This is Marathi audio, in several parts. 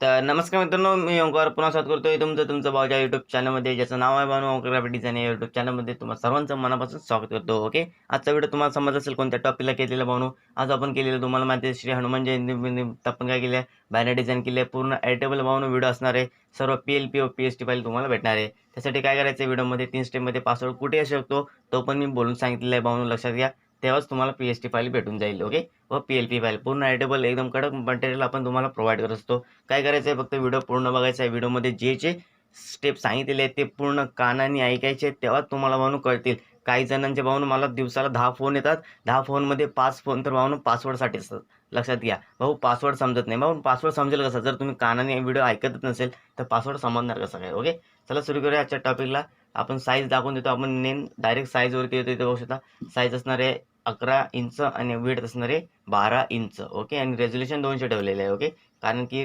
तर नमस्कार मित्रांनो मी ओंकार पुन्हा स्वागत करतोय. तुमचं तुमचं भाऊच्या युट्यूब चॅनलमध्ये ज्याचं नाव आहे भाऊ ओंकार डिझाईन या युट्यूब चॅनलमध्ये तुम्हाला सर्वांचं मनापासून स्वागत करतो ओके आजचा व्हिडिओ तुम्हाला समज असेल कोणत्या टॉपिकला केलेला भाऊ आज आपण केलेलं तुम्हाला माहिती आहे श्री हनुमान जयंती आपण काय केलं आहे बॅनर डिझाईन केली आहे पूर्ण एडिटेबल भाऊन व्हिडिओ असणार आहे. सर्व P L P O P S T file तुम्हाला भेटणार आहे. त्यासाठी काय करायचं व्हिडिओमध्ये तीन स्टेपमध्ये पासवर्ड कुठे असू शकतो तो पण मी बोलून सांगितलेला आहे भाऊन लक्षात घ्या. तेव्हाच तुम्हाला पी एस टी फाईल भेटून जाईल ओके व पी एल पी फाईल पूर्ण एडिटेबल एकदम कडक मटेरियल आपण तुम्हाला प्रोव्हाइड करत असतो. काय करायचं आहे? फक्त व्हिडिओ पूर्ण बघायचा आहे. व्हिडिओमध्ये जे जे स्टेप सांगितलेले आहेत ते पूर्ण कानाने ऐकायचे तेव्हाच तुम्हाला भावून कळतील. काही जणांचे भावून मला दिवसाला दहा फोन येतात. दहा फोनमध्ये पाच फोन तर भावून पासवर्डसाठी असतात. लक्षात घ्या. भाऊ पासवर्ड समजत नाही. भाऊ पासवर्ड समजेल कसं? जर तुम्ही कानाने व्हिडिओ ऐकतच नसेल तर पासवर्ड समजणार कसं काय ओके चला सुरू करूया आजच्या टॉपिकला आपण साईज दाखवून देतो. आपण नेम डायरेक्ट साईजवरती येतो इथे बघू शकता. साईज असणार आहे अकरा इंच आणि विडत असणार आहे बारा इंच ओके आणि रेझोल्युशन दोनशे ठेवलेलं आहे ओके कारण की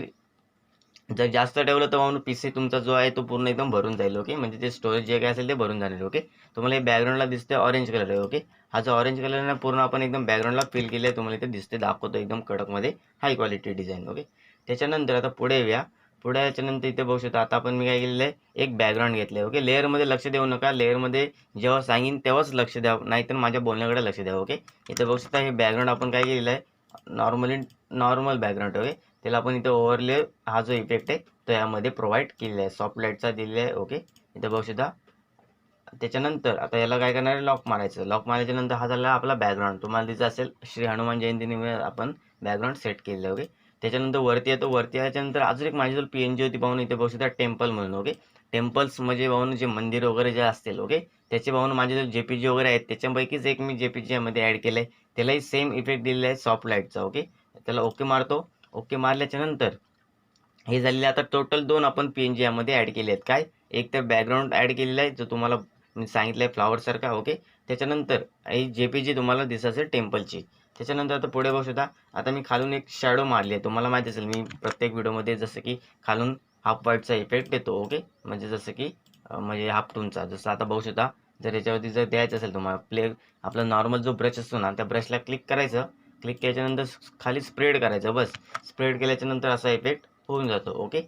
जर जास्त ठेवलं तर म्हणून पी सी तुमचा जो आहे तो पूर्ण एकदम भरून जाईल ओके म्हणजे ते स्टोरेज जे काय असेल ते भरून जाणार ओके तुम्हाला हे बॅकग्राऊंडला दिसते ऑरेंज कलर आहे ओके हा जो ऑरेंज कलर आहे ना पूर्ण आपण एकदम बॅकग्राऊंडला फिल केलं आहे तुम्हाला इथे दिसते दाखवतो एकदम कडकमध्ये हाय क्वालिटी डिझाईन ओके त्याच्यानंतर आता पुढे येऊया. थोड्या याच्यानंतर इथे बघू शकता. आता आपण मी काय केलेलं आहे? एक बॅकग्राऊंड घेतलं आहे ओके लेअरमध्ये लक्ष देऊ नका. लेअरमध्ये जेव्हा सांगेन तेव्हाच लक्ष द्या. नाहीतर माझ्या बोलण्याकडे लक्ष द्या. ओके इथे बघू शकता हे बॅकग्राऊंड आपण काय केलेलं आहे? नॉर्मली नॉर्मल बॅकग्राऊंड ओके त्याला आपण इथे ओव्हरले हा जो इफेक्ट आहे तो यामध्ये प्रोव्हाइड केलेला आहे. सॉफ्ट लाईटचा दिलेला आहे. ओके इथे बघू शकता. त्याच्यानंतर आता याला काय करणार आहे? लॉक मारायचं. लॉक मारायच्यानंतर हा झाला आपला बॅकग्राऊंड तुम्हाला दिसत असेल श्री हनुमान जयंतीनिमित्त आपण बॅकग्राऊंड सेट केलेलं आहे. ओके त्याच्यानंतर वरती येतो वरती आल्याच्यानंतर अजून एक माझी पी एन जी होती पाहून इथे बघू शकता टेम्पल म्हणून ओके टेम्पल्स म्हणजे पाहून जे मंदिर वगैरे जे असतील ओके त्याचे पाहून माझे जे जे पी जी वगैरे आहेत. त्याच्यापैकीच एक मी जे पी जी यामध्ये ॲड केलं आहे त्यालाही सेम इफेक्ट दिलेला आहे सॉफ्ट लाईटचा ओके त्याला ओके मारतो. ओके मारल्याच्यानंतर हे झालेले आता टोटल दोन आपण पी एन जी यामध्ये ॲड केले आहेत. काय? एक तर बॅकग्राऊंड ॲड केलेला आहे जो तुम्हाला मी सांगितलं आहे फ्लॉवरसारखा ओके त्याच्यानंतर ही जे पी जी तुम्हाला दिसत असेल टेम्पलची त्याच्यानंतर आता पुढे बघू शकता आता मी खालून एक शॅडो मारली आहे. तुम्हाला माहिती असेल मी प्रत्येक व्हिडिओमध्ये जसं की खालून हाफ व्हाईटचा इफेक्ट देतो ओके म्हणजे जसं की म्हणजे हाफ टूनचा जसं आता बघू शकता जर याच्यावरती जर द्यायचं असेल तुम्हाला प्ले आपला नॉर्मल जो ब्रश असतो ना त्या ब्रशला क्लिक करायचं. क्लिक केल्याच्यानंतर खाली स्प्रेड करायचं बस. स्प्रेड केल्याच्यानंतर असा इफेक्ट होऊन जातो ओके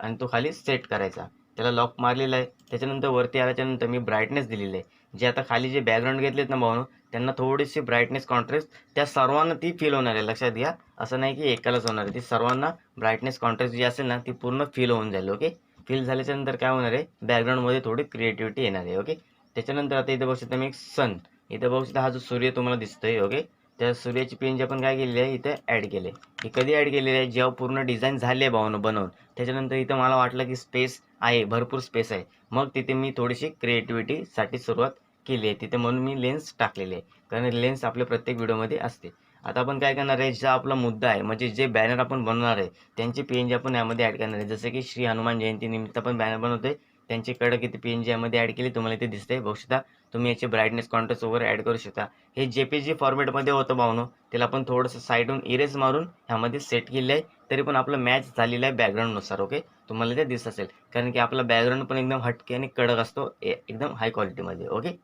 आणि तो खाली सेट करायचा. त्याला लॉक मारलेला आहे. त्याच्यानंतर वरती आल्याच्यानंतर मी ब्राईटनेस दिलेली आहे. जे आता खाली जे बॅकग्राऊंड घेतलेत ना भाऊ त्यांना थोडीशी ब्राईटनेस कॉन्ट्रेस्ट त्या सर्वांना ती फील होणार आहे. लक्षात घ्या. असं नाही की एकालाच होणार आहे. ती सर्वांना ब्राईटनेस कॉन्ट्रेस्ट जी असेल ना ती पूर्ण फील होऊन जाईल ओके फील झाल्याच्यानंतर काय होणार आहे? बॅकग्राऊंडमध्ये थोडी क्रिएटिव्हिटी येणार आहे ओके त्याच्यानंतर आता इथे बघू शकता मी एक सन इथे बघू शकता हा जो सूर्य तुम्हाला दिसतोय ओके त्या सूर्याची पेन जी आपण काय केलेली आहे इथे ॲड केले ही कधी ॲड केलेली आहे? जेव्हा पूर्ण डिझाईन झाली आहे भावनं बनवून. त्याच्यानंतर इथं मला वाटलं की स्पेस आहे भरपूर स्पेस आहे. मग तिथे मी थोडीशी क्रिएटिव्हिटीसाठी सुरुवात केली आहे तिथे म्हणून मी लेन्स टाकलेले आहे. कारण लेन्स आपल्या प्रत्येक व्हिडिओमध्ये असते. आता आपण काय करणार आहे जो आपला मुद्दा आहे म्हणजे जे बॅनर आपण बनवणार आहे त्यांची पी एन जी आपण यामध्ये ॲड करणार आहे. जसं की श्री हनुमान जयंतीनिमित्त आपण बॅनर बनवतोय त्यांची कडक किती पी एन जी यामध्ये ॲड केली तुम्हाला इथे दिसते बघू शकता तुम्ही याचे ब्राईटनेस कॉन्ट्रास्ट वगैरे ॲड करू शकता. हे जे पी जी फॉर्मॅटमध्ये होतं भावनो. त्याला आपण थोडंसं साईडून इरेज मारून ह्यामध्ये सेट केलं आहे तरी पण आपलं मॅच झालेलं आहे बॅकग्राऊंडनुसार ओके तुम्हाला ते दिसत असेल. कारण की आपला बॅकग्राऊंड पण एकदम हटके आणि कडक असतो ए- एकदम हाय क्वालिटीमध्ये ओके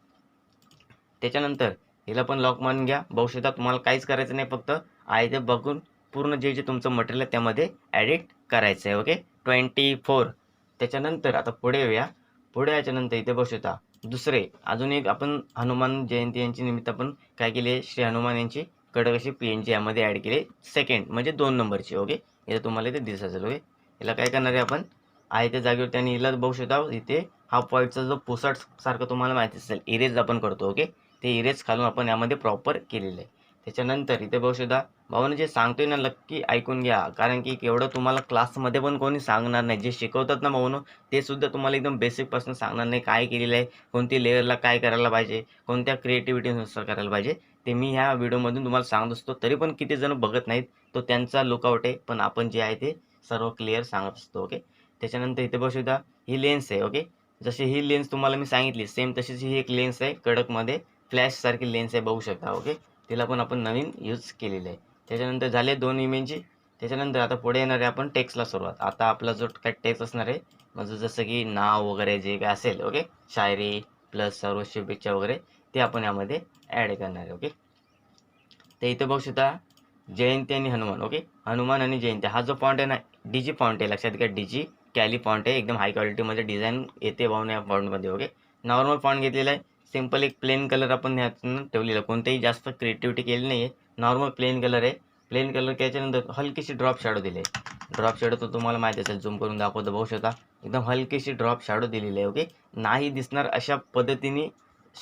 त्याच्यानंतर हिला पण लॉक मारून घ्या. भविष्यात तुम्हाला काहीच करायचं नाही फक्त आहे ते बघून पूर्ण जे जे तुमचं मटेरियल आहे त्यामध्ये ॲडिट करायचं आहे ओके ट्वेंटी फोर त्याच्यानंतर आता पुढे येऊया. पुढे याच्यानंतर इथे बघू दुसरे अजून एक आपण हनुमान जयंती यांची निमित्त आपण काय केले श्री हनुमान यांची कडक अशी पी एन जी यामध्ये ॲड केली सेकंड म्हणजे दोन नंबरची ओके इथे तुम्हाला इथे दिसत असेल ओके याला काय करणार आहे आपण? आहे त्या जागेवर आणि हिला बघू शकता इथे हा पॉईंटचा जो पुसट सारखं तुम्हाला माहिती असेल इरेज आपण करतो ओके ते इरेज खालून आपण यामध्ये प्रॉपर केलेलं आहे. त्याच्यानंतर इथे बघू शकता भावानं जे सांगतोय ना नक्की ऐकून घ्या. कारण की एवढं तुम्हाला क्लासमध्ये पण कोणी सांगणार नाही. जे शिकवतात ना भाऊनं ते सुद्धा तुम्हाला एकदम बेसिकपासून सांगणार नाही काय केलेलं आहे कोणती लेअरला काय करायला पाहिजे कोणत्या क्रिएटिव्हिटीनुसार करायला पाहिजे. ते मी ह्या व्हिडिओमधून तुम्हाला सांगत असतो. तरी पण किती जण बघत नाहीत तो त्यांचा लुकआउट आहे. पण आपण जे आहे ते सर्व क्लिअर सांगत असतो ओके त्याच्यानंतर इथे बघू शकता ही लेन्स आहे ओके जशी ही लेन्स तुम्हाला मी सांगितली सेम तशीच ही एक लेन्स आहे कडकमध्ये. फ्लॅशसारखी लेन्स आहे बघू शकता ओके? तिला पण आपण नवीन यूज केलेली आहे. त्याच्यानंतर झाले दोन इमेजची. त्याच्यानंतर आता पुढे येणार आहे आपण टेक्स्टला सुरुवात. आता आपला जो काय टेक्स्ट असणार आहे म्हणजे जसं की नाव वगैरे जे काय असेल ओके? शायरी प्लस सर्व शुभेच्छा वगैरे ते आपण यामध्ये ॲड करणार आहे ओके? तर इथं बघू शकता जयंती आणि हनुमान ओके? हनुमान आणि जयंती. हा जो पॉईंट आहे ना डी पॉईंट आहे लक्षात घ्या डी जी कॅली पॉईंट आहे. एकदम हाय क्वालिटीमध्ये डिझाईन येते भाऊन या पॉईंटमध्ये ओके? नॉर्मल पॉईंट घेतलेला आहे. सिंपल एक प्लेन कलर आपण ह्यातून ठेवलेला. कोणतेही जास्त क्रिएटिव्हिटी केली नाही आहे नॉर्मल प्लेन कलर आहे. प्लेन कलर केल्याच्यानंतर हलकीशी ड्रॉप शॅडो दिली आहे ड्रॉप शॅडो तर तुम्हाला माहिती असेल झूम करून दाखवतो बघू शकता. एकदम हलकीशी ड्रॉप शॅडो दिलेली आहे ओके नाही दिसणार अशा पद्धतीने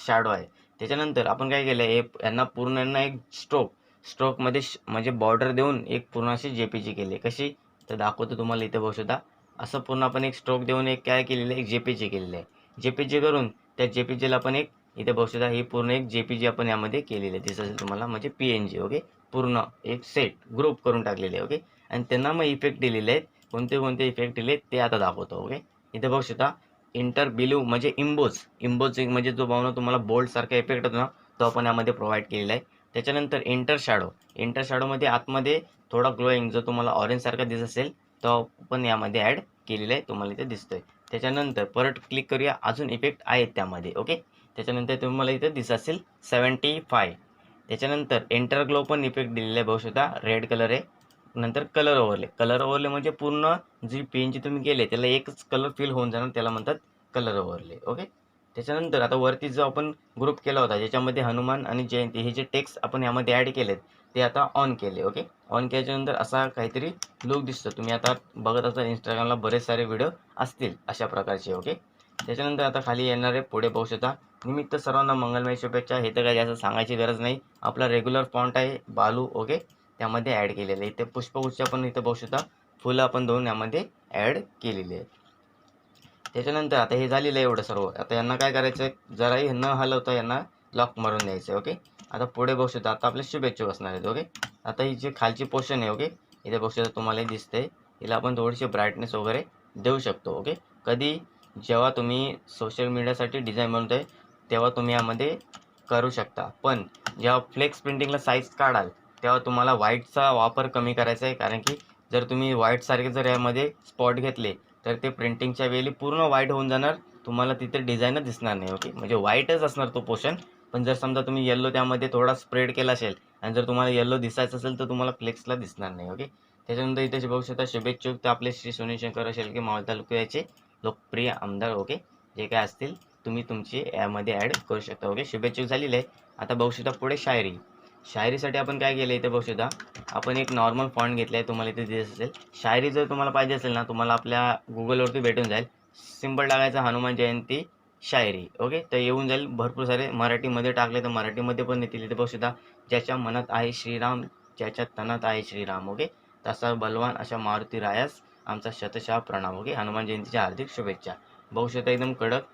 शॅडो आहे. त्याच्यानंतर आपण काय केलं आहे यांना पूर्ण यांना एक स्ट्रोक स्ट्रोकमध्ये श- म्हणजे बॉर्डर देऊन एक पूर्ण अशी जे केली आहे कशी? तर दाखवतो तुम्हाला इथे बघू शकता. असं पूर्ण आपण एक स्ट्रोक देऊन एक काय केलेलं आहे? एक जे केलेलं आहे. जे करून त्या जे आपण एक इथे बघू शकता ही पूर्ण एक जे पी जी आपण यामध्ये केलेली आहे दिसत तुम्हाला म्हणजे पी एन जी ओके पूर्ण एक सेट ग्रुप करून टाकलेले आहे ओके आणि त्यांना मग इफेक्ट दिलेले आहेत कोणते कोणते इफेक्ट दिले आहेत ते आता दाखवतो ओके इथे बघू शकता इंटर बिलिव्ह म्हणजे इम्बोज इम्बोज म्हणजे जो भावना तुम्हाला बोल्ड सारखा इफेक्ट होतो ना तो आपण यामध्ये प्रोव्हाइड केलेला आहे. त्याच्यानंतर इंटर शॅडो इंटर शॅडोमध्ये आतमध्ये थोडा ग्लोईंग जो तुम्हाला ऑरेंज सारखा दिसत असेल तो पण यामध्ये ॲड केलेला आहे तुम्हाला इथे दिसतोय. त्याच्यानंतर परत क्लिक करूया अजून इफेक्ट आहेत त्यामध्ये ओके त्याच्यानंतर तुम्हाला इथे दिसत असेल सेवन्टी फाय त्याच्यानंतर एंटरग्लो पण इफेक्ट दिलेला आहे बघू शकता. रेड कलर आहे. नंतर कलर ओव्हरले कलर ओव्हरले म्हणजे पूर्ण जी पेनची तुम्ही केले त्याला एकच कलर फिल होऊन जाणार त्याला म्हणतात कलर ओव्हरले ओके त्याच्यानंतर आता वरती जो आपण ग्रुप केला होता ज्याच्यामध्ये हनुमान आणि जयंती हे जे टेक्स्ट आपण यामध्ये ॲड केलेत ते आता ऑन केले ओके ऑन केल्याच्यानंतर असा काहीतरी लुक दिसतो. तुम्ही आता बघत असाल इंस्टाग्रामला बरेच सारे व्हिडिओ असतील अशा प्रकारचे ओके त्याच्यानंतर आता खाली येणार आहे पुढे पाहू शकता निमित्त सर्वांना मंगलमय शुभेच्छा. हे तर काय जास्त सांगायची गरज नाही. आपला रेग्युलर फॉन्ट आहे बालू ओके त्यामध्ये ॲड केलेलं आहे. इथे पुष्पगुच्छ पण इथे पाहू शकता फुलं आपण दोन यामध्ये ॲड केलेली आहे त्याच्यानंतर आता हे झालेलं आहे एवढं सर्व. आता यांना काय करायचं आहे? जराही न हलवता यांना लॉक मारून द्यायचं आहे ओके आता पुढे बघू शकता आता आपल्या शुभेच्छा असणार आहेत ओके आता ही जी खालची पोर्शन आहे ओके इथे बघू शकता तुम्हाला दिसते हिला आपण थोडीशी ब्राईटनेस वगैरे देऊ शकतो ओके कधी जेव्हा तुम्ही सोशल मीडियासाठी डिझाईन बनवताय तेव्हा तुम्ही यामध्ये करू शकता. पण जेव्हा फ्लेक्स प्रिंटिंगला साईज काढाल तेव्हा तुम्हाला व्हाईटचा वापर कमी करायचा आहे. कारण की जर तुम्ही व्हाईटसारखे जर यामध्ये स्पॉट घेतले तर ते प्रिंटिंगच्या वेळी पूर्ण व्हाईट होऊन जाणार. तुम्हाला तिथे डिझाईनच दिसणार नाही ओके म्हणजे व्हाईटच असणार तो पोर्शन पण जर समजा तुम्ही येल्लो त्यामध्ये थोडा स्प्रेड केला असेल आणि जर तुम्हाला येल्लो दिसायचं असेल तर तुम्हाला फ्लेक्सला दिसणार नाही ओके त्याच्यानंतर इथे बघू शकता शुभेच्छुक तर आपले श्री सुनील शंकर की मावळ तालुक्याचे लोकप्रिय आमदार ओके? जे काय असतील तुम्ही तुमची यामध्ये ॲड करू शकता ओके? शुभेच्छुक झालेले आहे आता बघू शकता पुढे शायरी. शायरीसाठी आपण काय केलं इथे बघू शकता? आपण एक नॉर्मल फॉन्ट घेतला आहे तुम्हाला इथे दिसत असेल. शायरी जर तुम्हाला पाहिजे असेल ना तुम्हाला आपल्या गुगलवरती भेटून जाईल. सिंपल टाकायचं हनुमान जयंती शायरी ओके? तर येऊन जाईल भरपूर सारे. मराठीमध्ये टाकले तर मराठीमध्ये पण येतील. इथे बघू शकता ज्याच्या मनात आहे श्रीराम ज्याच्या तनात आहे श्रीराम ओके? तसा बलवान अशा मारुती रायास आमचा शतशः प्रणाम ओके? हनुमान जयंतीच्या हार्दिक शुभेच्छा. बघू शकता एकदम कडक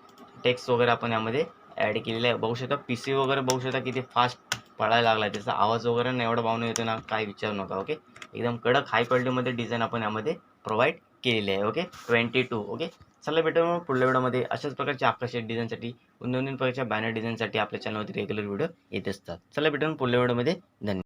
टेक्स्ट वगैरे आपण यामध्ये ॲड केलेलं आहे. बघू शकता पी सी वगैरे बघू शकता किती फास्ट पळायला लागला आहे त्याचा आवाज वगैरे नाही एवढा भावना येतो ना काय विचारू नका ओके? एकदम कडक हाय क्वालिटीमध्ये डिझाईन आपण यामध्ये प्रोव्हाइड केलेली आहे ओके? Twenty two okay? चला भेटू मग पुढल्या व्हिडिओमध्ये. अशाच प्रकारच्या आकर्षक डिझाईनसाठी नवीन प्रकारच्या बॅनर डिझाईनसाठी आपल्या चॅनलवरती रेग्युलर व्हिडिओ येत असतात. चला भेटून पुढल्या व्हिडिओमध्ये. धन्यवाद.